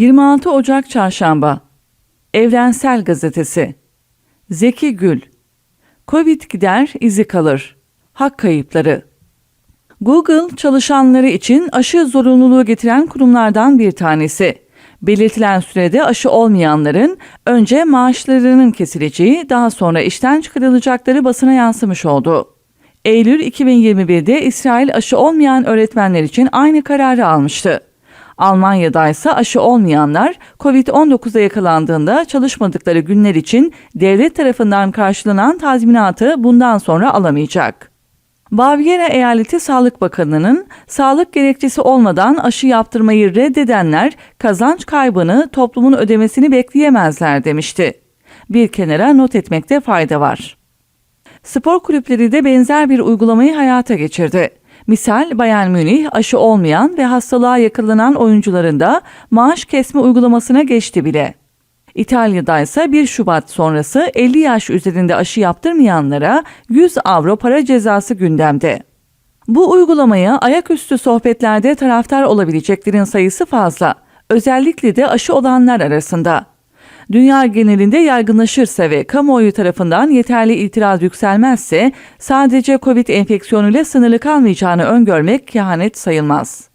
26 Ocak Çarşamba Evrensel Gazetesi Zeki Gül Covid gider, izi kalır. Hak kayıpları Google çalışanları için aşı zorunluluğu getiren kurumlardan bir tanesi. Belirtilen sürede aşı olmayanların önce maaşlarının kesileceği, daha sonra işten çıkarılacakları basına yansımış oldu. Eylül 2021'de İsrail aşı olmayan öğretmenler için aynı kararı almıştı. Almanya'da ise aşı olmayanlar COVID-19'a yakalandığında çalışmadıkları günler için devlet tarafından karşılanan tazminatı bundan sonra alamayacak. Bavyera Eyaleti Sağlık Bakanı'nın sağlık gerekçesi olmadan aşı yaptırmayı reddedenler kazanç kaybını toplumun ödemesini bekleyemezler demişti. Bir kenara not etmekte fayda var. Spor kulüpleri de benzer bir uygulamayı hayata geçirdi. Misal Bayern Münih aşı olmayan ve hastalığa yakalanan oyuncuların da maaş kesme uygulamasına geçti bile. İtalya'da ise 1 Şubat sonrası 50 yaş üzerinde aşı yaptırmayanlara 100 avro para cezası gündemde. Bu uygulamaya ayaküstü sohbetlerde taraftar olabileceklerin sayısı fazla. Özellikle de aşı olanlar arasında. Dünya genelinde yaygınlaşırsa ve kamuoyu tarafından yeterli itiraz yükselmezse sadece COVID enfeksiyonuyla sınırlı kalmayacağını öngörmek kehanet sayılmaz.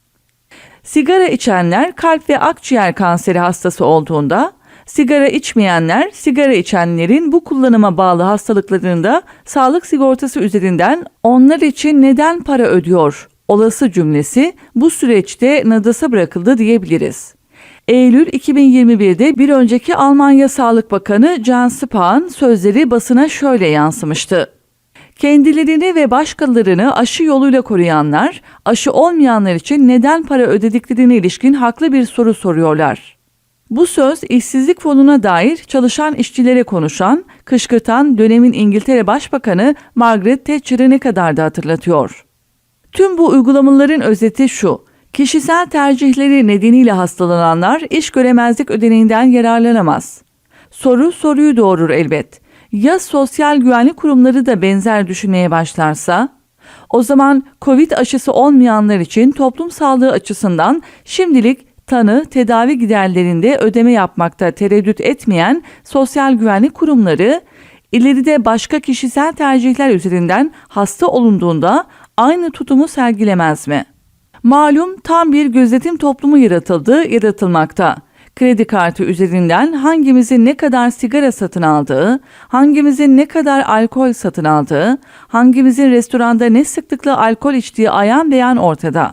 Sigara içenler kalp ve akciğer kanseri hastası olduğunda, sigara içmeyenler sigara içenlerin bu kullanıma bağlı hastalıklarında sağlık sigortası üzerinden onlar için neden para ödüyor olası cümlesi bu süreçte nadasa bırakıldı diyebiliriz. Eylül 2021'de bir önceki Almanya Sağlık Bakanı Jens Spahn sözleri basına şöyle yansımıştı. Kendilerini ve başkalarını aşı yoluyla koruyanlar, aşı olmayanlar için neden para ödediklerine ilişkin haklı bir soru soruyorlar. Bu söz işsizlik fonuna dair çalışan işçilere konuşan, kışkırtan dönemin İngiltere Başbakanı Margaret Thatcher'ı ne kadar da hatırlatıyor. Tüm bu uygulamaların özeti şu. Kişisel tercihleri nedeniyle hastalananlar iş göremezlik ödeneğinden yararlanamaz. Soru soruyu doğurur elbet. Ya sosyal güvenlik kurumları da benzer düşünmeye başlarsa? O zaman Covid aşısı olmayanlar için toplum sağlığı açısından şimdilik tanı, tedavi giderlerinde ödeme yapmakta tereddüt etmeyen sosyal güvenlik kurumları ileride başka kişisel tercihler üzerinden hasta olunduğunda aynı tutumu sergilemez mi?'' Malum tam bir gözetim toplumu yaratıldı, yaratılmakta. Kredi kartı üzerinden hangimizin ne kadar sigara satın aldığı, hangimizin ne kadar alkol satın aldığı, hangimizin restoranda ne sıklıkla alkol içtiği ayan beyan ortada.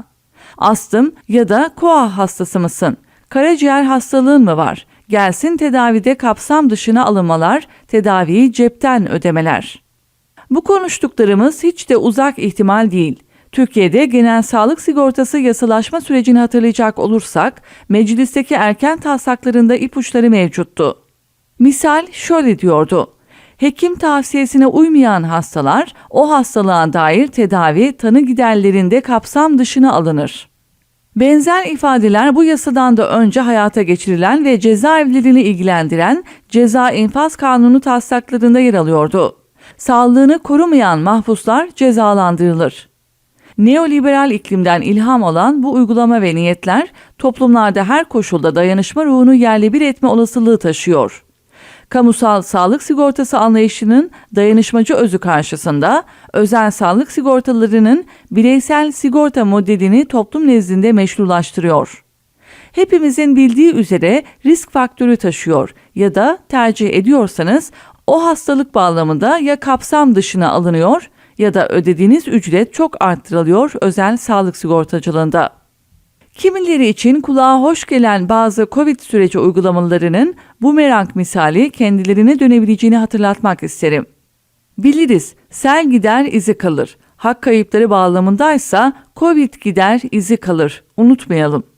Astım ya da koa hastası mısın? Karaciğer hastalığın mı var? Gelsin tedavide kapsam dışına alınmalar, tedaviyi cepten ödemeler. Bu konuştuklarımız hiç de uzak ihtimal değil. Türkiye'de genel sağlık sigortası yasalaşma sürecini hatırlayacak olursak, meclisteki erken taslaklarında ipuçları mevcuttu. Misal şöyle diyordu. Hekim tavsiyesine uymayan hastalar o hastalığa dair tedavi tanı giderlerinde kapsam dışına alınır. Benzer ifadeler bu yasadan da önce hayata geçirilen ve cezaevlerini ilgilendiren Ceza İnfaz Kanunu taslaklarında yer alıyordu. Sağlığını korumayan mahpuslar cezalandırılır. Neoliberal iklimden ilham alan bu uygulama ve niyetler toplumlarda her koşulda dayanışma ruhunu yerle bir etme olasılığı taşıyor. Kamusal sağlık sigortası anlayışının dayanışmacı özü karşısında özel sağlık sigortalarının bireysel sigorta modelini toplum nezdinde meşrulaştırıyor. Hepimizin bildiği üzere risk faktörü taşıyor ya da tercih ediyorsanız o hastalık bağlamında ya kapsam dışına alınıyor ya da ödediğiniz ücret çok arttırılıyor özel sağlık sigortacılığında. Kimileri için kulağa hoş gelen bazı Covid süreci uygulamalarının bu merak misali kendilerine dönebileceğini hatırlatmak isterim. Biliriz, sel gider izi kalır. Hak kayıpları bağlamındaysa Covid gider izi kalır. Unutmayalım.